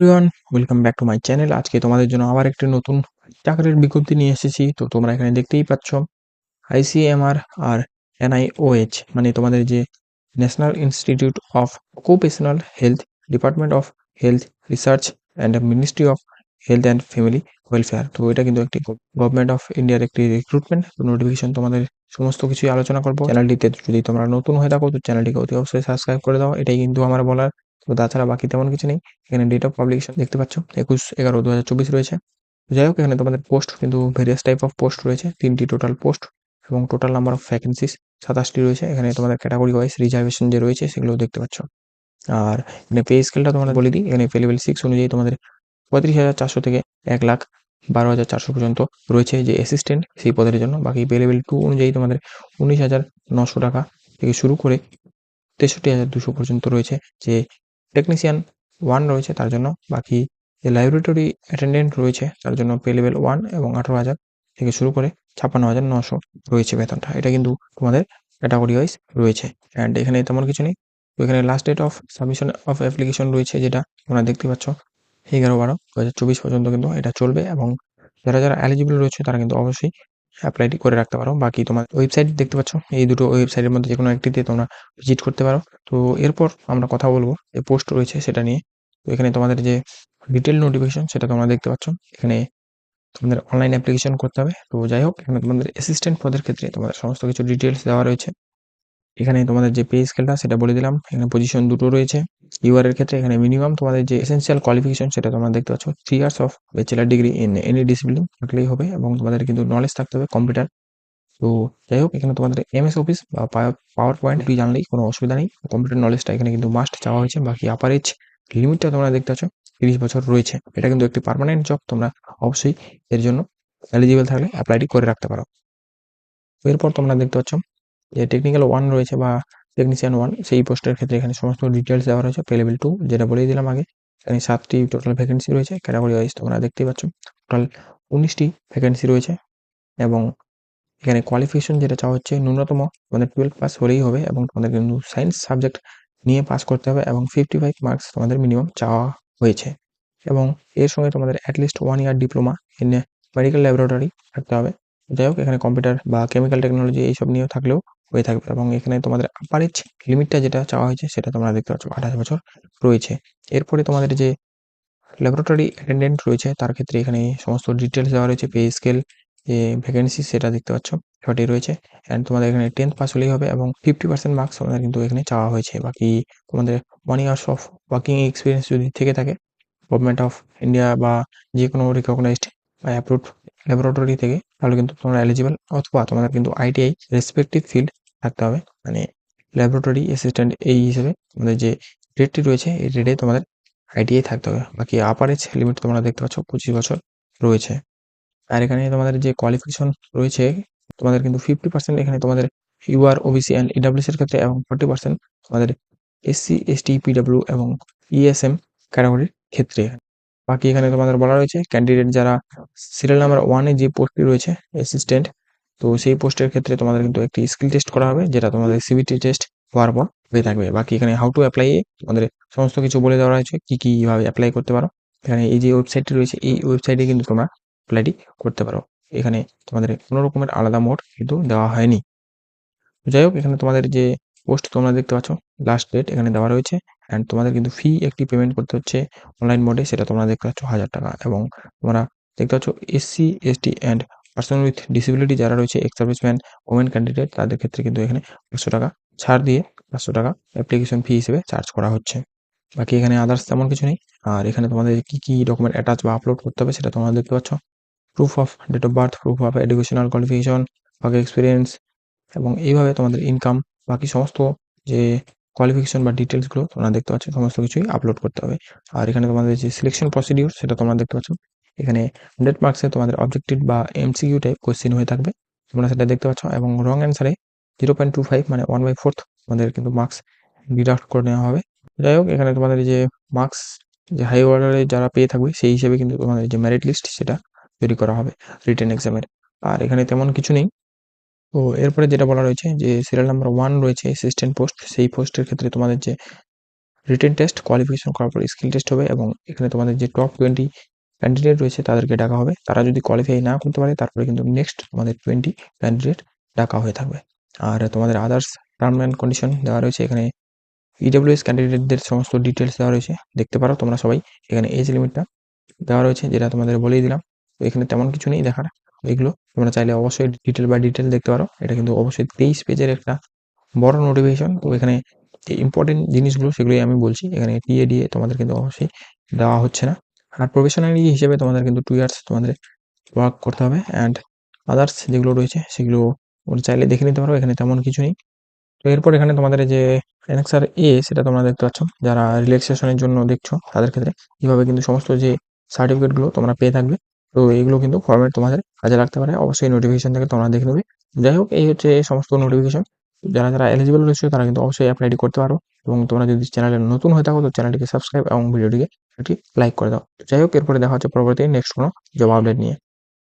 Welcome back to my channel আজকে তোমাদের জন্য আবার একটি নতুন চাকরির বিজ্ঞপ্তি নিয়ে এসেছি। তো তোমরা এখানে দেখতেই পাচ্ছ আইসিএমআর আর এনআইওএইচ মানে তোমাদের যে national institute of occupational health department of health research and ministry of health and family welfare তো এটা কিন্তু একটি গভর্নমেন্ট অফ ইন্ডিয়ার একটি রিক্রুটমেন্ট নোটিফিকেশন তোমাদের সমস্ত কিছুই আলোচনা করব। চ্যানেলটিতে যদি তোমরা নতুন হয়ে থাকো, তো চ্যানেলটিকে অতি অবশ্যই সাবস্ক্রাইব করে দাও। এটাই কিন্তু আমার বলার তো তাছাড়া বাকি তেমন কিছু নেই। এখানে ডেট অফ পাবলিকেশন দেখতে পাচ্ছ, একুশ এগারো দু রয়েছে। যাই হোক, এখানে তোমাদের পোস্ট কিন্তু ভেরিয়াস টাইপ অফ পোস্ট রয়েছে, তিনটি টোটাল পোস্ট এবং টোটাল নাম্বার অফ ভ্যাকেন্সিস সাতাশটি রয়েছে। এখানে তোমাদের ক্যাটাগরি ওয়াইজ রিজার্ভেশন যে রয়েছে সেগুলো দেখতে পাচ্ছ। আর এখানে পে স্কেলটা তোমাদের বলে দিই, এখানে পে সিক্স অনুযায়ী তোমাদের পঁয়ত্রিশ হাজার চারশো থেকে এক লাখ বারো হাজার চারশো পর্যন্ত রয়েছে যে অ্যাসিস্ট্যান্ট সেই পদের জন্য। বাকি পে লেভেল টু অনুযায়ী তোমাদের উনিশ হাজার নশো টাকা থেকে শুরু করে তেষট্টি হাজার দুশো পর্যন্ত রয়েছে যে টেকনিশিয়ান ওয়ান রয়েছে, তার জন্য বাকি যে ল্যাবরেটরি অ্যাটেন্ডেন্ট রয়েছে, তার জন্য পে লেভেল ওয়ান এবং আঠারো হাজার থেকে শুরু করে ছাপ্পান্ন হাজার নশো রয়েছে বেতনটা। এটা কিন্তু তোমাদের ক্যাটাগরি ওয়াইজ রয়েছে। অ্যান্ড এখানে তেমন কিছু নেই। তো এখানে last date of submission of application রয়েছে, যেটা তোমরা দেখতে পাচ্ছ এগারো বারো দু হাজার চব্বিশ পর্যন্ত কিন্তু এটা চলবে এবং যারা যারা এলিজিবল রয়েছে, তারা কিন্তু অবশ্যই অ্যাপ্লাইটি করে রাখতে পারো। বাকি তোমার ওয়েবসাইট দেখতে পাচ্ছ, এই দুটো ওয়েবসাইটের মধ্যে যে কোনো একটিতে তোমরা ভিজিট করতে পারো। তো এরপর আমরা কথা বলব যে পোস্ট রয়েছে সেটা নিয়ে। তো এখানে তোমাদের যে ডিটেল নোটিফিকেশন সেটা তোমরা দেখতে পাচ্ছ। এখানে তোমাদের অনলাইন অ্যাপ্লিকেশন করতে হবে। তো যাই হোক, এখানে তোমাদের অ্যাসিস্ট্যান্ট পদের ক্ষেত্রে তোমাদের সমস্ত কিছু ডিটেলস দেওয়া রয়েছে। এখানে তোমাদের যে পে স্কেলটা সেটা বলে দিলাম। এখানে পজিশন দুটো রয়েছে। ইউআর এর ক্ষেত্রে এখানে মিনিমাম তোমাদের যে এসেন্সিয়াল কোয়ালিফিকেশন সেটা তোমরা দেখতে পাচ্ছ three years of bachelor degree in any discipline থাকলেই হবে এবং তোমাদের কিন্তু নলেজ থাকতে হবে কম্পিউটার তো যাই হোক এখানে তোমাদের এমএস অফিস বা পাওয়ার পয়েন্ট দুই জানলেই কোনো অসুবিধা নেই। কম্পিউটার নলেজটা এখানে কিন্তু মাস্ট চাওয়া হয়েছে। বাকি আপার এজ লিমিটটা তোমরা দেখতে পাচ্ছ তিরিশ বছর রয়েছে। এটা কিন্তু একটি পার্মানেন্ট জব তোমরা অবশ্যই এর জন্য এলিজিবল থাকলে অ্যাপ্লাইটি করে রাখতে পারো। এরপর তোমরা দেখতে পাচ্ছ যে টেকনিক্যাল ওয়ান রয়েছে বা টেকনিশিয়ান ওয়ান সেই পোস্টের ক্ষেত্রে এখানে সমস্ত ডিটেলস দেওয়া রয়েছে পে লেভেল টু যেটা বলেই দিলাম আগে, এখানে সাতটি টোটাল ভ্যাকেন্সি রয়েছে ক্যাটাগরি ওয়াইজ তোমরা দেখতেই পাচ্ছ টোটাল উনিশটি ভ্যাকেন্সি রয়েছে এবং এখানে কোয়ালিফিকেশন যেটা চাওয়া হচ্ছে ন্যূনতম তোমাদের টুয়েলভ পাস হলেই হবে এবং তোমাদের কিন্তু সায়েন্স সাবজেক্ট নিয়ে পাস করতে হবে এবং ফিফটি ফাইভ মার্কস তোমাদের মিনিমাম চাওয়া হয়েছে এবং এর সঙ্গে তোমাদের at least one year diploma in medical laboratory থাকতে হবে। যাই হোক, এখানে কম্পিউটার বা কেমিক্যাল টেকনোলজি এইসব নিয়েও থাকলেও হয়ে থাকবে এবং এখানে তোমাদের আপার এজ লিমিটটা যেটা চাওয়া হয়েছে সেটা তোমরা দেখতে পাচ্ছ, আঠাশ বছর রয়েছে। এরপরে তোমাদের যে ল্যাবরেটরি অ্যাটেন্ডেন্ট রয়েছে, তার ক্ষেত্রে এখানে সমস্ত ডিটেলস দেওয়া রয়েছে পে স্কেল যে ভ্যাকেন্সি সেটা দেখতে পাচ্ছ ছটি রয়েছে। অ্যান্ড তোমাদের এখানে টেন্থ পাস হলেই হবে এবং ফিফটি পার্সেন্ট মার্কস তোমাদের কিন্তু এখানে চাওয়া হয়েছে। বাকি তোমাদের one years of working experience যদি থেকে থাকে গভর্নমেন্ট অফ ইন্ডিয়া বা যে কোনো রিকগনাইজড বা অ্যাপ্রুভড ল্যাবরেটরি থেকে তাহলে কিন্তু তোমরা এলিজিবল অথবা তোমাদের কিন্তু আইটিআই রেসপেক্টিভ ফিল্ড থাকতে হবে। মানে ল্যাবরেটরি অ্যাসিস্ট্যান্ট এই হিসেবে তোমাদের যে রেটটি রয়েছে, এই রেটে তোমাদের আইটিআই থাকতে হবে। বাকি আপার এজ লিমিট তোমরা দেখতে পাচ্ছ পঁচিশ বছর রয়েছে। আর এখানে তোমাদের যে কোয়ালিফিকেশন রয়েছে, তোমাদের কিন্তু ফিফটি পার্সেন্ট এখানে তোমাদের ইউআর ওবিসি অ্যান্ড ইডাব্লিউস এর ক্ষেত্রে এবং ফর্টি পার্সেন্ট তোমাদের এসসি এসটি পিডাব্লিউ এবং ইএসএম ক্যাটাগরির ক্ষেত্রে। বাকি এখানে তোমাদের বলা রয়েছে ক্যান্ডিডেট যারা সিরিয়াল নাম্বার ওয়ানে যে পোস্টটি রয়েছে অ্যাসিস্ট্যান্ট তো সেই পোস্টের ক্ষেত্রে তোমাদের কিন্তু একটি স্কিল টেস্ট করা হবে, যেটা তোমাদের সিবিটি টেস্ট হওয়ার পর হয়ে থাকবে। বাকি এখানে হাউ টু অ্যাপ্লাই তোমাদের সমস্ত কিছু বলে দেওয়া রয়েছে, কী কীভাবে অ্যাপ্লাই করতে পারো। এখানে এই যে ওয়েবসাইটটি রয়েছে, এই ওয়েবসাইটে কিন্তু তোমরা অ্যাপ্লাইটি করতে পারো। এখানে তোমাদের কোনো রকমের আলাদা মোড কিন্তু দেওয়া হয়নি। যাই হোক, এখানে তোমাদের যে পোস্ট তোমরা দেখতে পাচ্ছ লাস্ট ডেট এখানে দেওয়া রয়েছে। অ্যান্ড তোমাদের কিন্তু ফি একটি পেমেন্ট করতে হচ্ছে অনলাইন মোডে সেটা তোমরা দেখতে পাচ্ছ হাজার টাকা। এবং তোমরা দেখতে পাচ্ছ SC ST and person with disability যারা রয়েছে এক্স সার্ভিসম্যান ওমেন ক্যান্ডিডেট তাদের ক্ষেত্রে কিন্তু এখানে পাঁচশো টাকা ছাড় দিয়ে পাঁচশো টাকা অ্যাপ্লিকেশন ফি হিসেবে চার্জ করা হচ্ছে। বাকি এখানে আদার্স তেমন কিছু নেই। আর এখানে তোমাদের কী কী ডকুমেন্ট অ্যাটাচ বা আপলোড করতে হবে সেটা তোমরা দেখতে পাচ্ছ। Proof of date of birth proof of educational qualification work experience এবং এইভাবে তোমাদের ইনকাম বাকি সমস্ত যে কোয়ালিফিকেশন বা ডিটেলসগুলো তোমরা দেখতে পাচ্ছ, সমস্ত কিছুই আপলোড করতে হবে। আর এখানে তোমাদের যে সিলেকশন প্রসিডিউর সেটা তোমরা দেখতে পাচ্ছ। এখানে হান্ড্রেড মার্কসে তোমাদের অবজেক্টিভ বা এমসিকিউ টাইপ কোশ্চেন হয়ে থাকবে। তোমরা সেটা দেখতে পাচ্ছ এবং রং অ্যান্সারে জিরো পয়েন্ট টু ফাইভ মানে ওয়ান বাই ফোর্থ তোমাদের কিন্তু মার্কস ডিডাক্ট করে নেওয়া হবে। যাই হোক, এখানে তোমাদের যে মার্কস যে হাই অর্ডারে যারা পেয়ে থাকবে, সেই হিসেবে কিন্তু তোমাদের যে মেরিট লিস্ট সেটা তৈরি করা হবে রিটেন এক্সামের আর এখানে তেমন কিছু নেই। তো এরপরে যেটা বলা রয়েছে যে সিরিয়াল নাম্বার ওয়ান রয়েছে অ্যাসিস্ট্যান্ট পোস্ট সেই পোস্টের ক্ষেত্রে তোমাদের যে রিটেন টেস্ট কোয়ালিফিকেশন করার পর স্কিল টেস্ট হবে এবং এখানে তোমাদের যে টপ টোয়েন্টি ক্যান্ডিডেট রয়েছে তাদেরকে ডাকা হবে। তারা যদি কোয়ালিফাই না করতে পারে, তারপরে কিন্তু নেক্সট তোমাদের টোয়েন্টি ক্যান্ডিডেট ডাকা হয়ে থাকবে। আর তোমাদের আদার্স টার্ম অ্যান্ড কন্ডিশন দেওয়া রয়েছে, এখানে ইডব্লিউএস ক্যান্ডিডেটদের সমস্ত ডিটেলস দেওয়া রয়েছে। দেখতে পারো তোমরা সবাই, এখানে এজ লিমিটটা দেওয়া রয়েছে, যেটা তোমাদের বলেই দিলাম। তো এখানে তেমন কিছু নেই দেখার। এগুলো। তোমরা চাইলে অবশ্যই ডিটেল বা ডিটেল দেখতে পারো। এটা কিন্তু অবশ্যই তেইশ পেজের একটা বড় নোটিফিকেশন তো এখানে যে ইম্পর্টেন্ট জিনিসগুলো সেগুলোই আমি বলছি। এখানে টিএ ডিএ তোমাদের কিন্তু অবশ্যই দেওয়া হচ্ছে না। আর প্রফেশনালি হিসেবে তোমাদের কিন্তু টু ইয়ার্স তোমাদের ওয়ার্ক করতে হবে। অ্যান্ড আদার্স যেগুলো রয়েছে সেগুলো ওরা চাইলে দেখে নিতে পারো। এখানে তেমন কিছু নেই। তো এরপর এখানে তোমাদের যে অ্যানেক্সার এ সেটা তোমরা দেখতে পাচ্ছ। যারা রিল্যাক্সেশনের জন্য দেখছ, তাদের ক্ষেত্রে কীভাবে কিন্তু সমস্ত যে সার্টিফিকেটগুলো তোমরা পেয়ে থাকবে। তো এইগুলো কিন্তু ফর্মেট তোমাদের কাজে লাগতে পারে। অবশ্যই নোটিফিকেশন থেকে তোমরা দেখে নেবে। যাই হোক, এই হচ্ছে এই সমস্ত নোটিফিকেশন যারা যারা এলিজিবল রয়েছে, তারা কিন্তু অবশ্যই অ্যাপ্লাইটি করতে পারো। এবং তোমরা যদি চ্যানেলে নতুন হয়ে থাকো, তো চ্যানেলটিকে সাবস্ক্রাইব এবং ভিডিওটিকে একটি লাইক করে দাও। যাই হোক, এরপরে দেখা হচ্ছে পরবর্তী নেক্সট কোনো জব আপডেট নিয়ে।